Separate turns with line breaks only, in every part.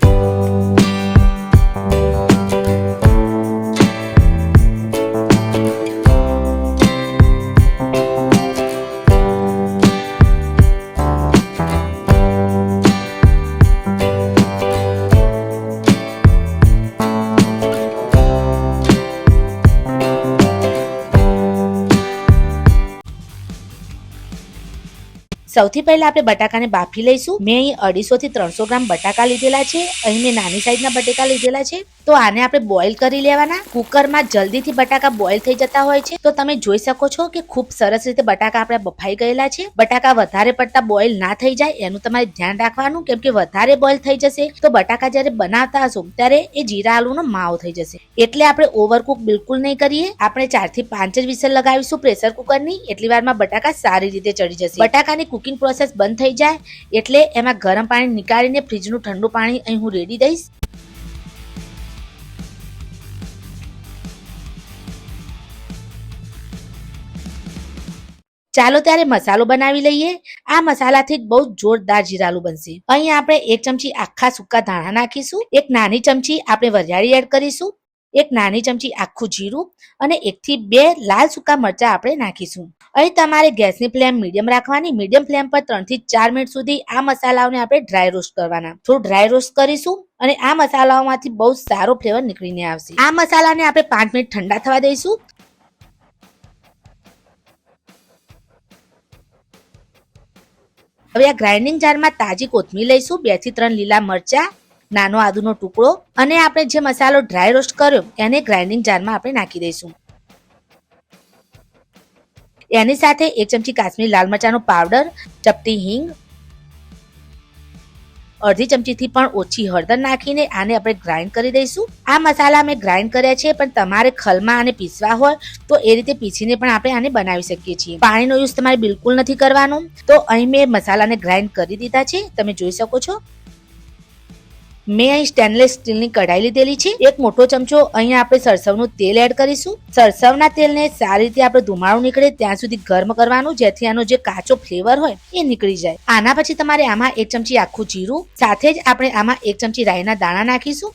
you સૌથી પહેલા આપણે બટાકાને બાફી લઈશું. મેં અહીં અઢીસો થી ત્રણસો ગ્રામ બટાકા લીધેલા છે. અહીં મેં નાની સાઈઝના બટેકા લીધેલા છે. તો આને આપણે બોઇલ કરી લેવાના. કુકરમાં જલ્દીથી બટાકા બોઇલ થઈ જતા હોય છે. તો તમે જોઈ શકો છો કે ખૂબ સરસ રીતે બટાકા આપણે બફાઈ ગયેલા છે. બટાકા વધારે પડતા બોઇલ ના થઈ જાય, એનું તમારે ધ્યાન રાખવાનું કેમ કે વધારે બોઇલ થઈ જશે. તો બટાકા જ્યારે બનાવતા હશો, ત્યારે એ જીરા આલુનો માવો થઈ જશે. એટલે આપણે ઓવરકુક બિલકુલ નહીં કરીએ. આપણે ચારથી પાંચ જ વિસલ લગાવીશું પ્રેશર કુકરની એટલી વારમાં બટાકા સારી રીતે ચડી જશે. બટાકાની કુકિંગ પ્રોસેસ બંધ થઈ જાય. એટલે એમાં ગરમ પાણી નીકાળીને ફ્રીજનું ઠંડુ પાણી અહીં હું રેડી દઈશ. ચાલો ત્યારે મસાલો બનાવી લઈએ. આ મસાલાથી બહુ જોરદાર જીરાલું બનશે. અહીં આપણે એક ચમચી આખા સૂકા ધાણા નાખીશું. એક નાની ચમચી આપણે વરિયાળી એડ કરીશું. એક નાની ચમચી આખું જીરું અને એકથી બે લાલ સૂકા મરચા આપણે નાખીશું. અહીં તમારે ગેસની ફ્લેમ મીડિયમ રાખવાની. મીડિયમ ફ્લેમ પર ત્રણથી ચાર મિનિટ સુધી આ મસાલાઓને આપણે ડ્રાય રોસ્ટ કરવાના. થોડું ડ્રાય રોસ્ટ કરીશું અને આ મસાલાઓમાંથી બહુ સારો ફ્લેવર નીકળીને આવશે. આ મસાલાને આપણે પાંચ મિનિટ ઠંડા થવા દઈશું. હવે આ ગ્રાઇન્ડિંગ જારમાં તાજી કોથમીર લઈશું, બેથી ત્રણ લીલા મરચા, નાનો આદુનો ટુકડો અને આપણે જે મસાલો ડ્રાય રોસ્ટ કર્યો, એને ગ્રાઇન્ડિંગ જારમાં આપણે નાખી દઈશું. એની સાથે એક ચમચી કાશ્મીરી લાલ મરચાનો પાવડર ચપટી હિંગ અડધી ચમચીથી પણ ઓછી હળદર નાખીને આને આપણે ગ્રાઇન્ડ કરી દઈશું. આ મસાલા અમે ગ્રાઇન્ડ કર્યા છે, પણ તમારે ખલમાં આને પીસવા હોય તો એ રીતે પીસીને પણ આપણે આને બનાવી શકીએ છીએ. પાણીનો યુઝ તમારે બિલકુલ નથી કરવાનો. તો અહીં મેં મસાલાને ગ્રાઇન્ડ કરી દીધા છે. તમે જોઈ શકો છો. મેં અહીં સ્ટેનલેસ સ્ટીલની કઢાઈ લીધેલી છે. એક મોટો ચમચો અહીંયા આપણે સરસવનું તેલ એડ કરીશું. સરસવના તેલને સારી રીતે આપણે ધુમાડો નીકળે ત્યાં સુધી ગરમ કરવાનું, જેથી આનો જે કાચો ફ્લેવર હોય એ નીકળી જાય. આના પછી તમારે આમાં એક ચમચી આખું જીરું, સાથે જ આપણે આમાં એક ચમચી રાઈના દાણા નાખીશું.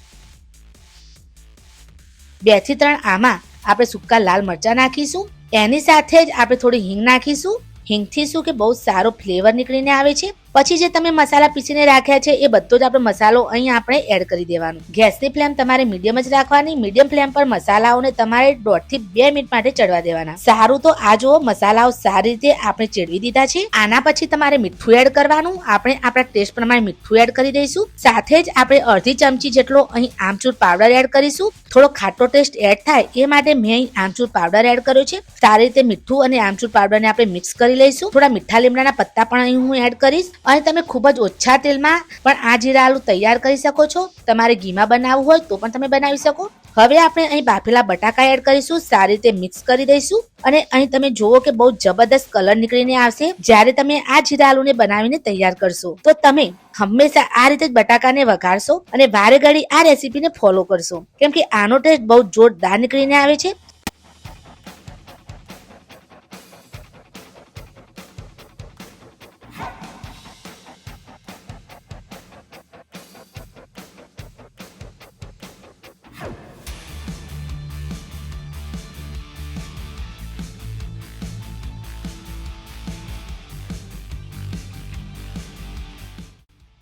બેથી ત્રણ આમાં આપણે સૂકા લાલ મરચા નાખીશું. એની સાથે જ આપણે થોડી હિંગ નાખીશું. હિંગથી શું કે બહુ સારો ફ્લેવર નીકળીને આવે છે. પછી જે તમે મસાલા પીસીને રાખ્યા છે, એ બધો જ આપણે મસાલો અહીં આપણે એડ કરી દેવાનો. ગેસની ફ્લેમ તમારે મીડિયમ જ રાખવાની. મીડિયમ ફ્લેમ પર મસાલાઓને તમારે દોઢથી બે મિનિટ માટે ચડવા દેવાના. સારું તો આ જુઓ, મસાલાઓ સારી રીતે આપણે ચડવી દીધા છે. આના પછી તમારે મીઠું એડ કરવાનું. આપણે આપણા ટેસ્ટ પ્રમાણે મીઠું એડ કરી દઈશું. સાથે જ આપણે અડધી ચમચી જેટલો અહીં આમચૂર પાવડર એડ કરીશું. થોડો ખાટો ટેસ્ટ એડ થાય, એ માટે મેં અહીં આમચૂર પાવડર એડ કર્યો છે. સારી રીતે મીઠું અને આમચૂર પાવડરને આપણે મિક્સ કરી લઈશું. થોડા મીઠા લીમડાના પત્તા પણ અહીં હું એડ કરીશ. અને તમે ખૂબ જ ઓછા તેલમાં પણ આ જીરા આલુ તૈયાર કરી શકો છો. તમારે ઘીમાં બનાવવું હોય તો પણ તમે બનાવી શકો. હવે આપણે અહીં બાફેલા બટાકા એડ કરીશું, સારી રીતે મિક્સ કરી દઈશું. અને અહીં તમે જુઓ કે બહુ જબરદસ્ત કલર નીકળીને આવશે. જ્યારે તમે આ જીરા આલુને બનાવીને તૈયાર કરશો, તો તમે હંમેશા આ રીતે જ બટાકાને વઘારશો અને વારે ઘડી આ રેસીપીને ફોલો કરશો. કેમ કે આનો ટેસ્ટ બહુ જોરદાર નીકળીને આવે છે.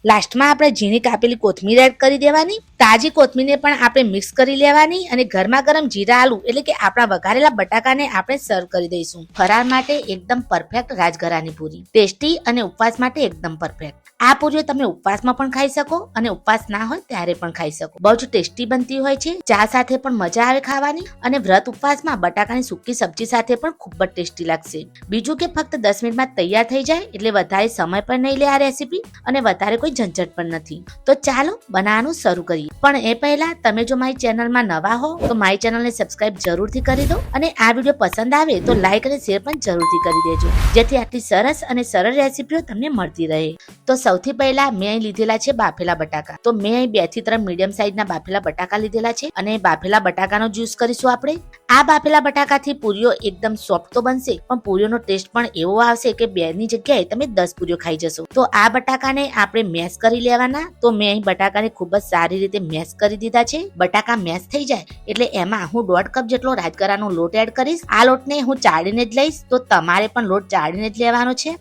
લાસ્ટમાં આપણે ઝીણી કાપેલી કોથમીર એડ કરી દેવાની. તાજી કોથમીરને પણ આપણે મિક્સ કરી લેવાની અને ગરમા ગરમ જીરા, આલુ એટલે કે આપણા વઘારેલા બટાકાને આપણે સર્વ કરી દઈશું. ફરાળ માટે એકદમ પરફેક્ટ રાજગરાની પૂરી. ટેસ્ટી અને ઉપવાસ માટે એકદમ પરફેક્ટ આ પૂરીઓ તમે ઉપવાસમાં પણ ખાઈ શકો અને ઉપવાસ ના હોય ત્યારે પણ ખાઈ શકો. બહુ જ ટેસ્ટી બનતી હોય છે. ચા સાથે પણ મજા આવે ખાવાની અને વ્રત ઉપવાસમાં બટાકાની સૂકી સબ્જી સાથે પણ ખૂબ જ ટેસ્ટી લાગશે. બીજું કે ફક્ત દસ મિનિટમાં તૈયાર થઈ જાય એટલે વધારે સમય પણ નહીં લે આ રેસીપી અને વધારે કોઈ ઝંઝટ પણ નથી. તો ચાલો બનાવવાનું શરૂ કરીએ. પણ એ પહેલા તમે જો મારી ચેનલમાં નવા હો, તો મારી ચેનલને સબસ્ક્રાઇબ જરૂરથી કરી દો અને આ વીડિયો પસંદ આવે તો લાઈક અને શેર પણ જરૂરથી કરી દેજો. જેથી આટલી સરસ અને સરળ રેસીપીઓ તમને મળતી રહે. તો સૌથી પહેલા મેં અહીં લીધેલા છે બાફેલા બટાકા. તો મેં અહીં બેથી ત્રણ મીડિયમ સાઈઝના બાફેલા બટાકા લીધેલા છે અને બાફેલા બટાકાનો જ્યુસ કરીશું આપણે. આ બાફેલા બટાકાથી પૂરીઓ એકદમ સોફ્ટ તો બનશે, પણ પૂરીઓનો ટેસ્ટ પણ એવો આવશે કે બે ની જગ્યાએ તમે દસ પૂરીઓ ખાઈ જશો. તો આ બટાકાને આપણે મેશ કરી લેવાના. તો મેં અહીં બટાકાને ખૂબ જ સારી રીતે મેશ કરી દીધા છે. બટાકા મેશ થઈ જાય એટલે એમાં હું દોઢ કપ જેટલો રાજગરાનો લોટ એડ કરીશ. આ લોટને હું ચાળીને જ લઈશ. તો તમારે પણ લોટ ચાળીને જ લેવાનો છે.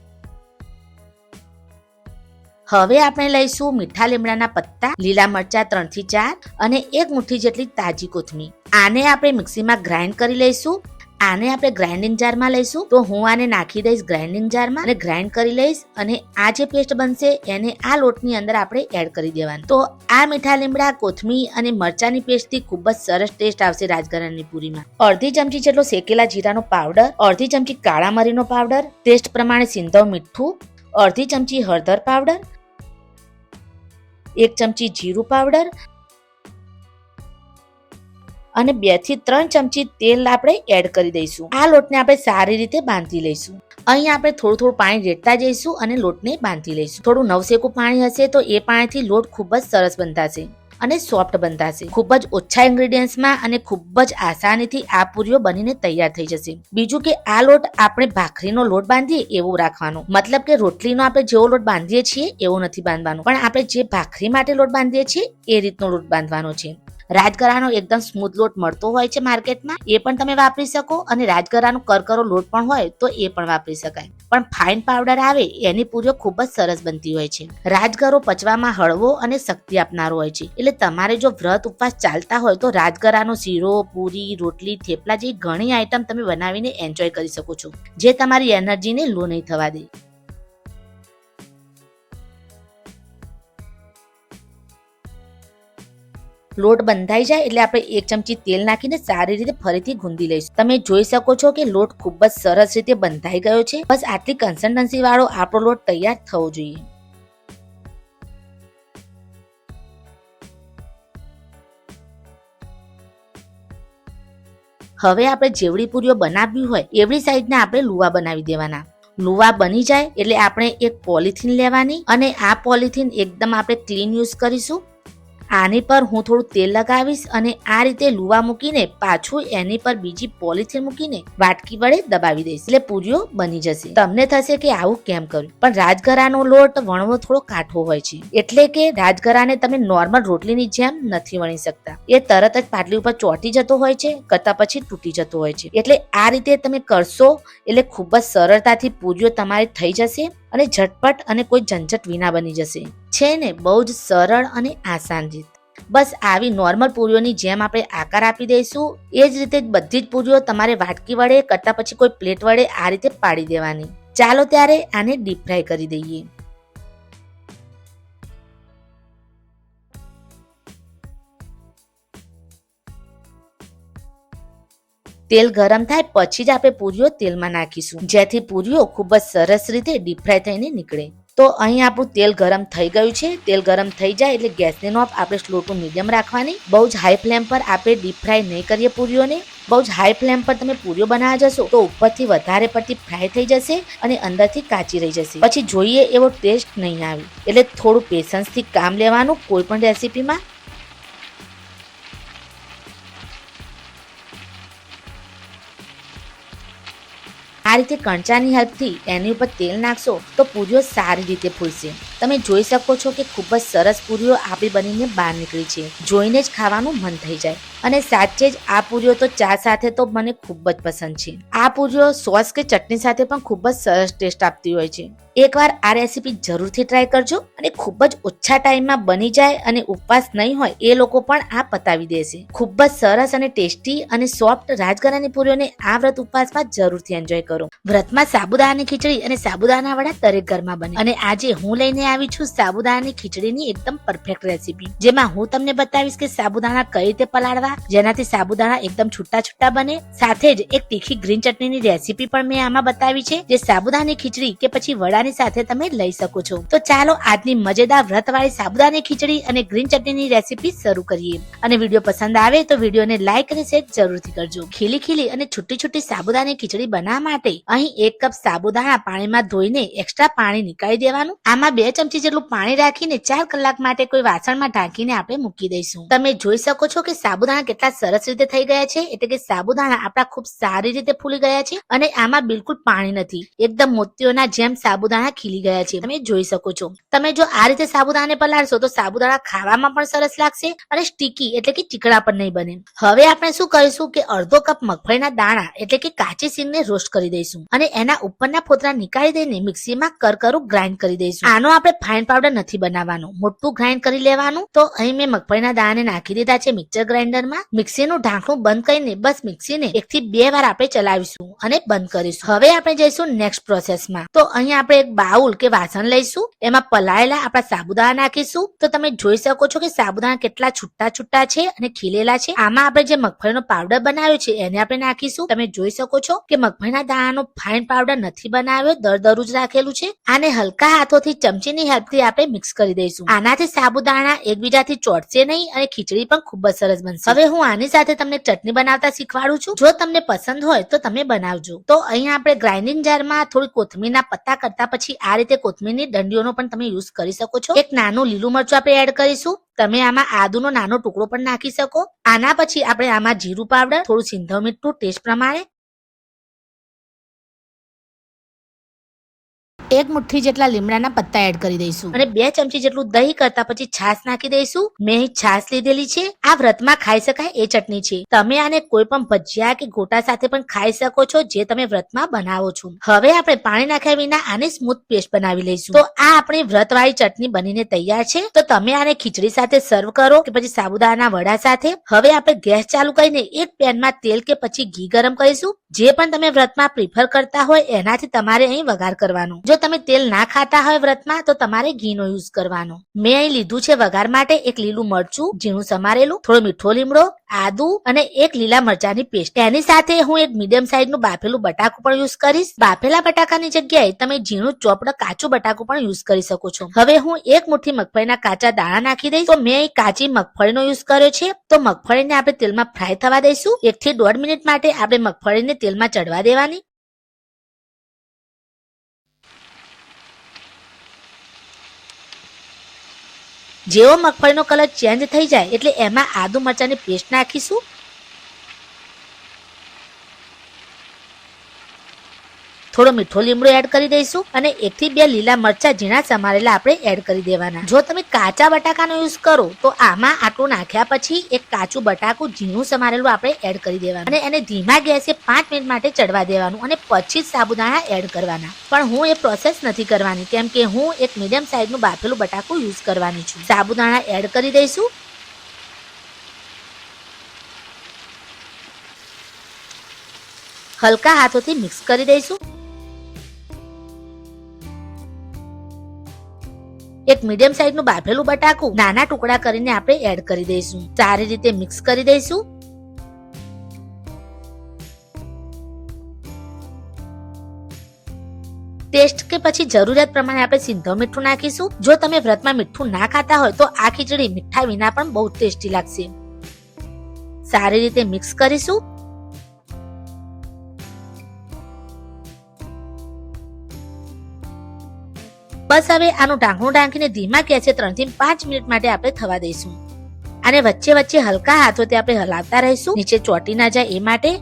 હવે આપણે લઈશું મીઠા લીમડાના પત્તા, લીલા મરચા ત્રણથી ચાર અને એક મુઠ્ઠી જેટલી તાજી કોથમીર. આને આપણે મિક્સીમાં ગ્રાઇન્ડ કરી લઈશું. આને આપણે ગ્રાઇન્ડિંગ જારમાં લઈશું. તો હું આને નાખી દઈશ ગ્રાઇન્ડિંગ જારમાં અને ગ્રાઇન્ડ કરી લઈશ અને આ જે પેસ્ટ બનશે એને આ લોટની અંદર આપણે એડ કરી દેવાનું. તો આ મીઠા લીમડા કોથમીર અને મરચાની પેસ્ટથી ખૂબ જ સરસ ટેસ્ટ આવશે રાજગરાની પૂરીમાં. અડધી ચમચી જેટલો શેકેલા જીરાનો પાવડર, અડધી ચમચી કાળા મરીનો પાવડર, ટેસ્ટ પ્રમાણે સિંધવ મીઠું, અડધી ચમચી હળદર પાવડર, એક ચમચી જીરું પાવડર અને બેથી ત્રણ ચમચી તેલ આપણે એડ કરી દઈશું. આ લોટને આપણે સારી રીતે બાંધી લઈશું. અહીં આપણે થોડું થોડું પાણી રેડતા જઈશું અને લોટને બાંધી લઈશું. થોડું નવસેકું પાણી હશે તો એ પાણીથી લોટ ખૂબ જ સરસ બંધાશે અને સોફ્ટ બંધાશે. ખૂબ જ ઓછા ઇન્ગ્રેડિયન્ટ્સમાં અને ખૂબ જ આસાનીથી આ પૂરીઓ બનીને તૈયાર થઈ જશે. બીજું કે આ લોટ આપણે ભાખરીનો લોટ બાંધીએ એવો રાખવાનો. મતલબ કે રોટલીનો આપણે જેવો લોટ બાંધીએ છીએ એવો નથી બાંધવાનો. પણ આપણે જે ભાખરી માટે લોટ બાંધીએ છીએ એ રીતનો લોટ બાંધવાનો છે. રાજગરાનો એકદમ સ્મૂથ લોટ મળતો હોય છે માર્કેટમાં, એ પણ તમે વાપરી શકો અને રાજગરાનો કરકરો લોટ પણ હોય તો એ પણ વાપરી શકાય. પણ ફાઇન પાવડર આવે એની પૂરીઓ ખૂબ જ સરસ બનતી હોય છે. રાજગરો પચવામાં હળવો અને શક્તિ આપનારો હોય છે. એટલે તમારે જો વ્રત ઉપવાસ ચાલતા હોય તો રાજગરાનો શીરો, પૂરી, રોટલી, થેપલા જેવી ઘણી આઈટમ તમે બનાવીને એન્જોય કરી શકો છો. જે તમારી એનર્જીને લો નહીં થવા દે. લોટ બંધાઈ જાય એટલે આપણે એક ચમચી તેલ નાખીને સારી રીતે ફરીથી ગુંદી લઈશું. તમે જોઈ શકો છો કે લોટ ખૂબ જ સરસ રીતે બંધાઈ ગયો છે. બસ આટલી કન્સિસ્ટન્સી વાળો આપણો લોટ તૈયાર થવો જોઈએ. હવે આપણે જેવડી પૂરીઓ બનાવવી હોય એવડી સાઈઝના આપણે લુવા બનાવી દેવાના. લુવા બની જાય એટલે આપણે એક પોલિથીન લેવાની અને આ પોલિથીન એકદમ આપણે ક્લીન યુઝ કરીશું. આની પર હું થોડું તેલ લગાવીશ અને આ રીતે લુવા મૂકીને પાછું એની પર બીજી પોલિથીન મૂકીને વાટકી વડે દબાવી દઈશ. એટલે પૂરીઓ બની જશે. તમને થશે કે આવું કેમ કર્યું? પણ રાજગરાનો લોટ વણવો થોડો કાઠો હોય છે. એટલે કે રાજગરાને તમે નોર્મલ રોટલીની જેમ નથી વણી શકતા. એ તરત જ પાટલી ઉપર ચોંટી જતો હોય છે, કરતા પછી તૂટી જતો હોય છે. એટલે આ રીતે તમે કરશો એટલે ખૂબ જ સરળતાથી પૂરીઓ તમારી થઈ જશે અને ઝટપટ અને કોઈ ઝંઝટ વિના બની જશે. છે ને બહુ જ સરળ અને આસાન રીત. બસ આવી નોર્મલ પૂરીઓની જેમ આપણે આકાર આપી દઈશું. એ જ રીતે બધી જ પૂરીઓ તમારે વાટકી વડે કરતા પછી કોઈ પ્લેટ વડે આ રીતે પાડી દેવાની. ચાલો ત્યારે આને ડીપ ફ્રાય કરી દઈએ. તેલ ગરમ થાય પછી જ આપણે પૂરીઓ તેલમાં નાખીશું. જેથી પૂરીઓ ખૂબ જ સરસ રીતે ડીપ ફ્રાય થઈને નીકળે. તો અહીં આપણું તેલ ગરમ થઈ ગયું છે. તેલ ગરમ થઈ જાય એટલે ગેસની નોબ આપણે સ્લો ટુ મીડિયમ રાખવાની. બહુ જ હાઈ ફ્લેમ પર આપણે ડીપ ફ્રાય નહીં કરીએ પૂરીઓને. બહુ જ હાઈ ફ્લેમ પર તમે પૂરીઓ બનાવવા જશો તો ઉપરથી વધારે પડતી ફ્રાય થઈ જશે અને અંદરથી કાચી રહી જશે. પછી જોઈએ એવો ટેસ્ટ નહીં આવે. એટલે થોડું પેશન્સથી કામ લેવાનું. કોઈ પણ રેસીપીમાં આ રીતે કંચાની હેલ્પથી એની ઉપર તેલ નાખશો તો પૂરીઓ સારી રીતે ફૂલશે. તમે જોઈ શકો છો કે ખૂબ જ સરસ પૂરીઓ આપણી બનીને બહાર નીકળી છે. જોઈને જ ખાવાનું મન થઈ જાય. અને સાચે જ આ પૂરીઓ તો ચા સાથે તો મને ખૂબ જ પસંદ છે. આ પૂરીઓ સોસ કે ચટણી સાથે પણ ખૂબ જ સરસ ટેસ્ટ આપતી હોય છે. એકવાર આ રેસીપી જરૂરથી ટ્રાય કરજો અને ખૂબ જ ઓછા ટાઈમમાં બની જાય અને ઉપવાસ નહીં હોય એ લોકો પણ આ પતાવી દેશે. ખૂબ જ સરસ અને ટેસ્ટી અને સોફ્ટ રાજગરાની પૂરીઓને આ વ્રત ઉપવાસમાં જરૂરથી એન્જોય કરો. વ્રતમાં સાબુદાણાની ખીચડી અને સાબુદાણા વડા દરેક ઘરમાં બને. અને આજે હું લઈને આવી છું સાબુદાણાની ખીચડીની એકદમ પરફેક્ટ રેસીપી જેમાં હું તમને બતાવીશ કે સાબુદાણા કઈ રીતે પલાળવા, જેનાથી સાબુદાણા એકદમ છૂટા છૂટા બને. સાથે જ એક તીખી ગ્રીન ચટણીની રેસીપી પણ મેં આમાં બતાવી છે, જે સાબુદાણાની ખીચડી કે પછી વડાની સાથે તમે લઈ શકો છો. તો ચાલો આજની મજેદાર વ્રતવાળી સાબુદાની ખીચડી અને ગ્રીન ચટણીની રેસીપી શરૂ કરીએ. અને વીડિયો પસંદ આવે તો વિડીયોને લાઈક અને શેર જરૂરથી કરજો. ખીલી ખીલી અને છૂટી છૂટી સાબુદાની ખીચડી બનાવવા માટે અહીં એક કપ સાબુદાણા પાણીમાં ધોઈને એક્સ્ટ્રા પાણી નીકાળી દેવાનું. આમાં બે ચમચી જેટલું પાણી રાખીને ચાર કલાક માટે કોઈ વાસણમાં ઢાંકીને આપણે મૂકી દઈશું. તમે જોઈ શકો છો કે સાબુદાણા કેટલા સરસ રીતે થઈ ગયા છે, એટલે કે સાબુદાણા આપણા ખૂબ સારી રીતે ફૂલી ગયા છે અને આમાં બિલકુલ પાણી નથી. એકદમ મોતીઓના જેમ સાબુદાણા ખીલી ગયા છે. તમે જોઈ શકો છો. તમે જો આ રીતે સાબુદાણાને પલાળશો તો સાબુદાણા ખાવામાં પણ સરસ લાગશે અને સ્ટીકી એટલે કે ચીકડા પણ નહીં બને. હવે આપણે શું કરીશું કે અડધો કપ મગફળીના દાણા એટલે કે કાચી સિંગને રોસ્ટ કરી દઈશું. અને એના ઉપરના ફોતરા નીકાળી દઈને મિક્સીમાં કરકરું ગ્રાઇન્ડ કરી દઈશું. આનો આપણે ફાઇન પાવડર નથી બનાવવાનો. મોટું ગ્રાઇન્ડ કરી લેવાનું. તો અહીં મેં મગફળીના દાણાને નાખી દીધા છે મિક્સર ગ્રાઇન્ડરમાં મિક્સીનું ઢાંકણું બંધ કરીને બસ મિક્સીને એક થી બે વાર આપણે ચલાવીશું અને બંધ કરીશું. હવે આપણે જઈશું નેક્સ્ટ પ્રોસેસમાં તો અહીં આપણે એક બાઉલ કે વાસણ લઈશું. એમાં પલાળેલા આપણા સાબુદાણા નાખીશું. તો તમે જોઈ શકો છો કે સાબુદાણા કેટલા છૂટા છૂટા છે અને ખીલેલા છે. આમાં આપણે જે મગફળીનો પાવડર બનાવ્યો છે એને આપણે નાખીશું. તમે જોઈ શકો છો કે મગફળીના દાણાનો ફાઇન પાવડર નથી બનાવ્યો દરદરું જ રાખેલું છે. આને હલકા હાથોથી ચમચીની હેલ્પથી આપણે મિક્સ કરી દઈશું. આનાથી સાબુદાણા એકબીજાથી ચોટશે નહીં અને ખીચડી પણ ખૂબ જ સરસ બનશે. હવે હું આની સાથે તમને ચટણી બનાવતા શીખવાડું છું. જો તમને પસંદ હોય તો તમે બનાવજો. તો અહીંયા આપણે ગ્રાઇન્ડિંગ જારમાં થોડી કોથમીરના પત્તા કરતા પછી આ રીતે કોથમીરની દંડીઓનો પણ તમે યુઝ કરી શકો છો. એક નાનું લીલું મરચું આપણે એડ કરીશું. તમે આમાં આદુનો નાનો ટુકડો પણ નાખી શકો. આના પછી આપણે આમાં જીરું પાવડર થોડું સિંધવ મીઠું ટેસ્ટ પ્રમાણે એક મુઠ્ઠી જેટલા લીમડાના પત્તા એડ કરી દઈશું. અને બે ચમચી જેટલું દહીં કરતા પછી છાશ નાખી દઈશું. મેં અહીં છાશ લીધેલી છે. આ વ્રતમાં ખાઈ શકાય એ ચટણી છે. તમે આને કોઈ પણ ભજીયા કે ગોટા સાથે પણ ખાઈ શકો છો જે તમે વ્રતમાં બનાવો છો. હવે આપણે પાણી નાખ્યા વિના આને સ્મૂથ પેસ્ટ બનાવી લઈશું. તો આ આપણી વ્રતવાળી ચટણી બનીને તૈયાર છે. તો તમે આને ખીચડી સાથે સર્વ કરો કે પછી સાબુદાના વડા સાથે. હવે આપણે ગેસ ચાલુ કરીને એક પેનમાં તેલ કે પછી ઘી ગરમ કરીશું. જે પણ તમે વ્રતમાં પ્રિફર કરતા હોય એનાથી તમારે અહીં વઘાર કરવાનો. જો તમે તેલ ના ખાતા હોય વ્રતમાં, તો તમારે ઘીનો યુઝ કરવાનો. મેં અહીં લીધું છે વઘાર માટે એક લીલું મરચું, ઝીણું સમારેલું, થોડો મીઠો લીમડો, આદુ અને એક લીલા મરચાની પેસ્ટ. એની સાથે હું એક મીડિયમ સાઈઝનું બાફેલું બટાકું પણ યુઝ કરીશ. બાફેલા બટાકાની જગ્યાએ તમે ઝીણું, ચોપડ, કાચું બટાકું પણ યુઝ કરી શકો છો. હવે હું એક મુઠ્ઠી મગફળીના કાચા દાણા નાખી દઈશ. તો મેં કાચી મગફળીનો યુઝ કર્યો છે. તો મગફળીને આપણે તેલમાં ફ્રાય થવા દઈશું. એક થી દોઢ મિનિટ માટે આપણે મગફળીને તેલમાં ચડવા દેવાની. જેવો મગફળીનો કલર ચેન્જ થઈ જાય એટલે એમાં આદુ મરચાંની પેસ્ટ નાખીશું. થોડો મીઠો લીમડો એડ કરી દઈશું અને એક થી બે લીલા મરચા ઝીણા સમારેલા આપણે એડ કરી દેવાના. જો તમે કાચા બટાકાનો યુઝ કરો, તો આમાં આટલું નાખ્યા પછી એક કાચું બટાકું ઝીણું સમારેલું આપણે એડ કરી દેવાનું અને એને ધીમા ગેસે પાંચ મિનિટ માટે ચડવા દેવાનું અને પછી જ સાબુદાણા એડ કરવાના. પણ હું એ પ્રોસેસ નથી કરવાની, કેમ કે હું એક મીડિયમ સાઈઝનું બાફેલું બટાકું યુઝ કરવાની છું. સાબુદાણા એડ કરી દઈશું. હલકા હાથોથી મિક્સ કરી દઈશું. એક મીડિયમ સાઈઝનું બાફેલું બટાકું નાના ટુકડા કરીને આપણે એડ કરી દઈશું. સારી રીતે મિક્સ કરી દઈશું. ટેસ્ટ કે પછી જરૂરિયાત પ્રમાણે આપણે સિંધો મીઠું નાખીશું. જો તમે વ્રતમાં મીઠું ના ખાતા હોય તો આ ખીચડી મીઠા વિના પણ બહુ ટેસ્ટી લાગશે. સારી રીતે મિક્સ કરીશું. બસ હવે આનું ઢાંકણું ઢાંકીને ધીમા ગેસે ત્રણથી પાંચ મિનિટ માટે આપણે થવા દઈશું. અને વચ્ચે વચ્ચે હલકા હાથોથી આપણે હલાવતા રહીશું, નીચે ચોટી ના જાય એ માટે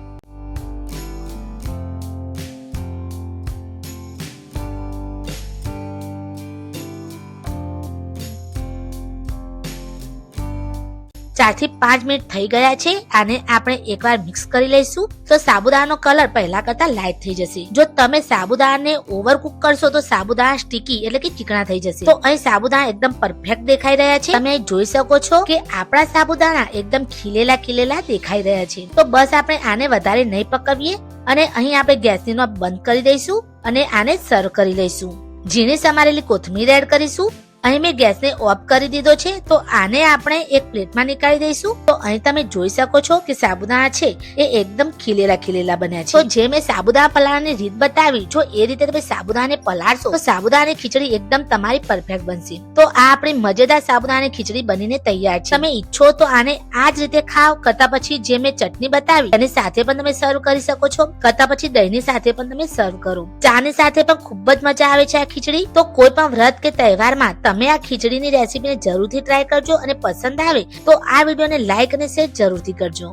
ચારથી પાંચ મિનિટ થઈ ગયા છે, આને આપણે એકવાર મિક્સ કરી લઈશું. તો સાબુદાણાનો કલર પહેલા કરતા લાઇટ થઈ જશે. જો તમે સાબુદાણાને ઓવર કુક કરશો, તો સાબુદાણા સ્ટીકી એટલે કે ચીકણા થઈ જશે. તો અહીં સાબુદાણા એકદમ પરફેક્ટ દેખાઈ રહ્યા છે. તમે જોઈ શકો છો કે આપણા સાબુદાણા એકદમ ખીલેલા ખીલેલા દેખાઈ રહ્યા છે. તો બસ આપણે આને વધારે નહીં પકવીએ અને અહીં આપણે ગેસની નોબ બંધ કરી દઈશું અને આને સર્વ કરી લઈશું. ઝીણી સમારેલી કોથમીર એડ કરીશું. અહીં મેં ગેસને ઓફ કરી દીધો છે, તો આને આપણે એક પ્લેટમાં નીકાળી દઈશું. તો અહીં તમે જોઈ શકો છો કે સાબુદાણા છે, એ એકદમ ખીલેલા ખીલેલા બન્યા છે. તો જે મેં સાબુદાણા પલાળવાની રીત બતાવી, જો એ રીતે તમે સાબુદાણાને પલાળશો, તો સાબુદાણાની ખીચડી એકદમ તમારી પરફેક્ટ બનશે. તો આ આપણી મજેદાર સાબુદાણાની ખીચડી બનીને તૈયાર છે. તમે ઈચ્છો તો આને આ જ રીતે ખાવ કરતા પછી જે મેં ચટણી બતાવી, એની સાથે પણ તમે સર્વ કરી શકો છો, કરતા પછી દહીંની સાથે પણ તમે સર્વ કરો. ચાની સાથે પણ ખૂબ જ મજા આવે છે આ ખીચડી. તો કોઈ પણ વ્રત કે તહેવારમાં તમે આ ખીચડીની રેસીપીને જરૂરથી ટ્રાય કરજો અને પસંદ આવે તો આ વિડીયોને લાઈક અને શેર જરૂરથી કરજો.